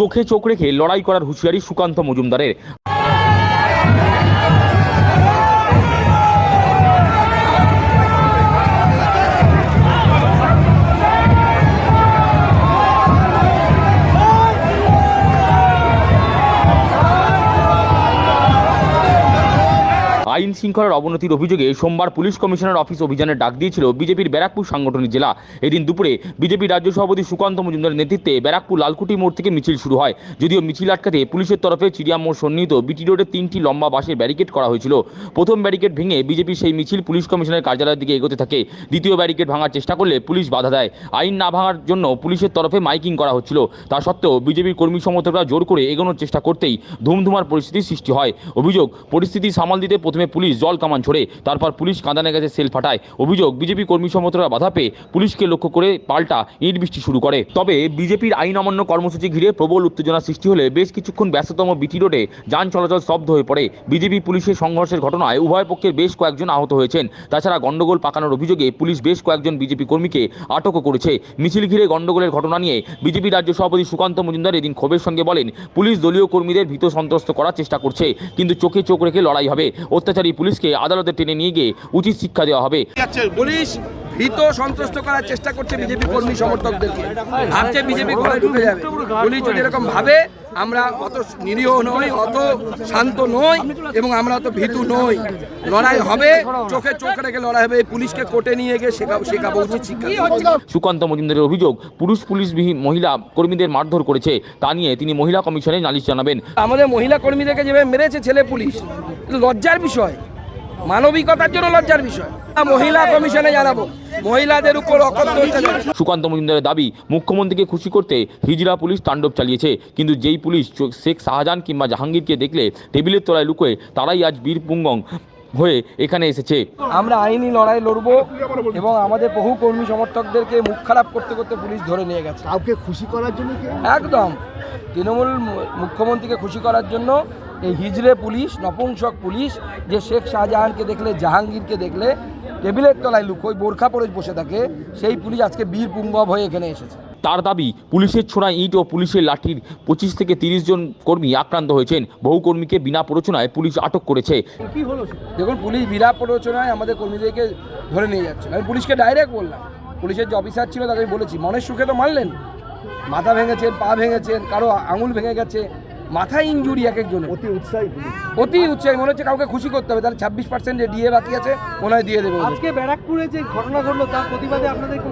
চোখে চোখ রেখে লড়াই করার হুঁশিয়ারি সুকান্ত মজুমদারের। আইন শৃঙ্খলার অবনতির অভিযোগে সোমবার পুলিশ কমিশনার অফিস অভিযানের ডাক দিয়েছিল বিজেপির ব্যারাকপুর সাংগঠনিক জেলা। এদিন দুপুরে বিজেপি রাজ্য সভাপতি সুকান্ত মজুমদারের নেতৃত্বে ব্যারাকপুর লালকুটি মোড় থেকে মিছিল শুরু হয়, যদিও মিছিল আটকাতে পুলিশের তরফে চিড়িয়া মোড় সন্নিহিত বিটি রোডে তিনটি লম্বা বাসের ব্যারিকেড করা হয়েছিল। প্রথম ব্যারিকেড ভেঙে বিজেপি সেই মিছিল পুলিশ কমিশনের কার্যালয়ের দিকে এগোতে থাকে। দ্বিতীয় ব্যারিকেড ভাঙার চেষ্টা করলে পুলিশ বাধা দেয়। আইন না ভাঙার জন্য পুলিশের তরফে মাইকিং করা হচ্ছিল। তা সত্ত্বেও বিজেপির কর্মী সমর্থকরা জোর করে এগোনোর চেষ্টা করতেই ধুমধুমার পরিস্থিতির সৃষ্টি হয়। অভিযোগ, পরিস্থিতি সামাল দিতে প্রথমে পুলিশ জল কামান ছোড়ে তারপর পুলিশ কাঁদানে গেছে সেল ফাটায়। অভিযোগ, বিজেপি কর্মী সমর্থকরা বাধা পেয়ে পুলিশকে লক্ষ্য করে পাল্টা ইট বৃষ্টি শুরু করে। তবে বিজেপির আইন অমান্য কর্মসূচি ঘিরে প্রবল উত্তেজনা সৃষ্টি হলে বেশ কিছুক্ষণ ব্যস্ততম বিটি রোডে যান চলাচল স্তব্ধ হয়ে পড়ে। বিজেপি পুলিশের সংঘর্ষের ঘটনায় উভয় পক্ষের বেশ কয়েকজন আহত হয়েছেন। তাছাড়া গন্ডগোল পাকানোর অভিযোগে পুলিশ বেশ কয়েকজন বিজেপি কর্মীকে আটকও করেছে। মিছিল ঘিরে গন্ডগোলের ঘটনা নিয়ে বিজেপি রাজ্য সভাপতি সুকান্ত মজুমদার এদিন ক্ষোভের সঙ্গে বলেন, পুলিশ দলীয় কর্মীদের ভীত সন্ত্রস্ত করার চেষ্টা করছে, কিন্তু চোখে চোখ রেখে লড়াই হবে। অত্যাচারী পুলিশকে আদালতে টেনে নিয়ে গিয়ে উচিত শিক্ষা দেওয়া হবে। পুলিশ ভীত সন্ত্রস্ত করার চেষ্টা করছে বিজেপি কর্মী সমর্থকদেরকে। ভাবছে বিজেপি ঘরে ঢুকে যাবে। পুলিশ যদি এরকম ভাবে আমরা অত নিরীহ নই অত শান্ত নই এবং আমরা অত ভীতু নই। লড়াই হবে চোখে চোখ রেখে লড়াই হবে এই পুলিশকে কোর্টে নিয়ে গিয়ে শেখাবো শেখাবো উচিত। সুকান্ত মজুমদারের অভিযোগ পুরুষ পুলিশবিহীন মহিলা কর্মীদের মারধর করেছে। তা নিয়ে তিনি মহিলা কমিশনে নালিশ জানাবেন। আমাদের মহিলা কর্মীদেরকে যেভাবে মেরেছে ছেলে পুলিশ লজ্জার বিষয়। মানবিকতার জন্য লজ্জার বিষয়। মহিলা কমিশনে জানাব। মহিলাদের উপর অকথ্য সুকান্ত মজুমদারের দাবি মুখ্যমন্ত্রীকে খুশি করতে হিজরা পুলিশ তাণ্ডব চালিয়েছে কিন্তু যেই পুলিশ শেখ শাহজাহান কিংবা জাহাঙ্গীরকে দেখলে টেবিলের তলায় লুকোয় তারাই আজ বীর পুঙ্গং হয়ে এখানে এসেছে। আমরা আইনি লড়াই লড়বো এবং আমাদের বহু কর্মী সমর্থকদেরকে মুখ খারাপ করতে করতে পুলিশ ধরে নিয়ে গেছে। কাউকে খুশি করার জন্য একদম। তৃণমূল মুখ্যমন্ত্রীকে খুশি করার জন্য এই হিজড়ে পুলিশ নপুংসক পুলিশ যে শেখ শাহজাহানকে দেখলে জাহাঙ্গীরকে দেখলে টেবিলের তলায় লুকোয় বোরখা পরে বসে থাকে সেই পুলিশ আজকে বীর পুঙ্গব হয়ে এখানে এসেছে। তার দাবি পুলিশের ছোড়া ইট ও পুলিশের লাঠির পঁচিশ থেকে তিরিশ জন কর্মী আক্রান্ত হয়েছেন। বহু কর্মীকে বিনা প্ররোচনায় পুলিশ আটক করেছে। কি হলো দেখুন পুলিশ বিরাট প্ররোচনায় আমাদের কর্মীদেরকে ধরে নিয়ে যাচ্ছে। আমি পুলিশকে ডাইরেক্ট বললাম। পুলিশের যে অফিসার ছিল তাকে বলেছি মনের সুখে তো মারলেন। মাথা ভেঙেছেন পা ভেঙেছেন কারও আঙুল ভেঙে গেছে মাথায় ইঞ্জুরি এক একজনের। অতি উৎসাহী অতি উৎসাহী মনে হচ্ছে কাউকে খুশি করতে হবে। তাহলে ছাব্বিশ পার্সেন্ট যে ডিএ বাকি আছে মনে হয় দিয়ে দেবে আজকে ব্যারাকপুরে যে ঘটনা ঘটলো তার প্রতিবাদে আপনাদের করে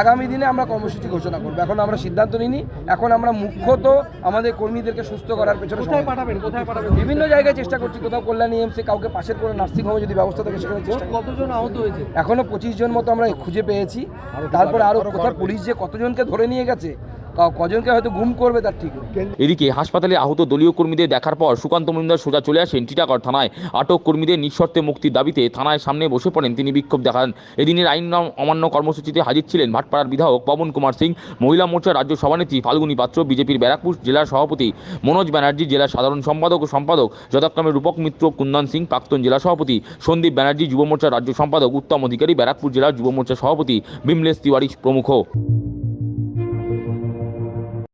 আগামী দিনে আমরা কর্মসূচি ঘোষণা করব। এখন আমরা সিদ্ধান্ত নিইনি। এখন আমরা মুখ্যত আমাদের কর্মীদেরকে সুস্থ করার পেছনে কোথায় পাঠাবেন? কোথায় পাঠাবেন? বিভিন্ন জায়গায় চেষ্টা করছি। কোথাও কল্যাণী এমসি কাউকে পাশের কোনো নার্সিং হোমে যদি ব্যবস্থা থাকে সেখানে কতজন আহত হয়েছে? এখনও পঁচিশ জন মতো আমরা খুঁজে পেয়েছি। তারপরে আরও কোথাও পুলিশ যে কতজনকে ধরে নিয়ে গেছে কজনকে হয়তো গুম করবে তার ঠিক। এদিকে হাসপাতালে আহত দলীয় কর্মীদের দেখার পর সুকান্ত মজুমদার সোজা চলে আসেন টিটাগড় থানায়। আটক কর্মীদের নিঃশর্তে মুক্তির দাবিতে থানায় সামনে বসে পড়েন তিনি বিক্ষোভ দেখান। এদিনের আইন অমান্য কর্মসূচিতে হাজির ছিলেন ভাটপাড়ার বিধায়ক পবন কুমার সিং, মহিলা মোর্চার রাজ্য সভানেত্রী ফাল্গুনী পাত্র, বিজেপির ব্যারাকপুর জেলার সভাপতি মনোজ ব্যানার্জি জেলার সাধারণ সম্পাদক ও সম্পাদক যথাক্রমে রূপক মিত্র, কুন্দন সিং, প্রাক্তন জেলা সভাপতি সন্দীপ ব্যানার্জি, যুব মোর্চার রাজ্য সম্পাদক উত্তম অধিকারী, ব্যারাকপুর জেলার যুব মোর্চার সভাপতি বিমলেশ তিওয়ারি প্রমুখ।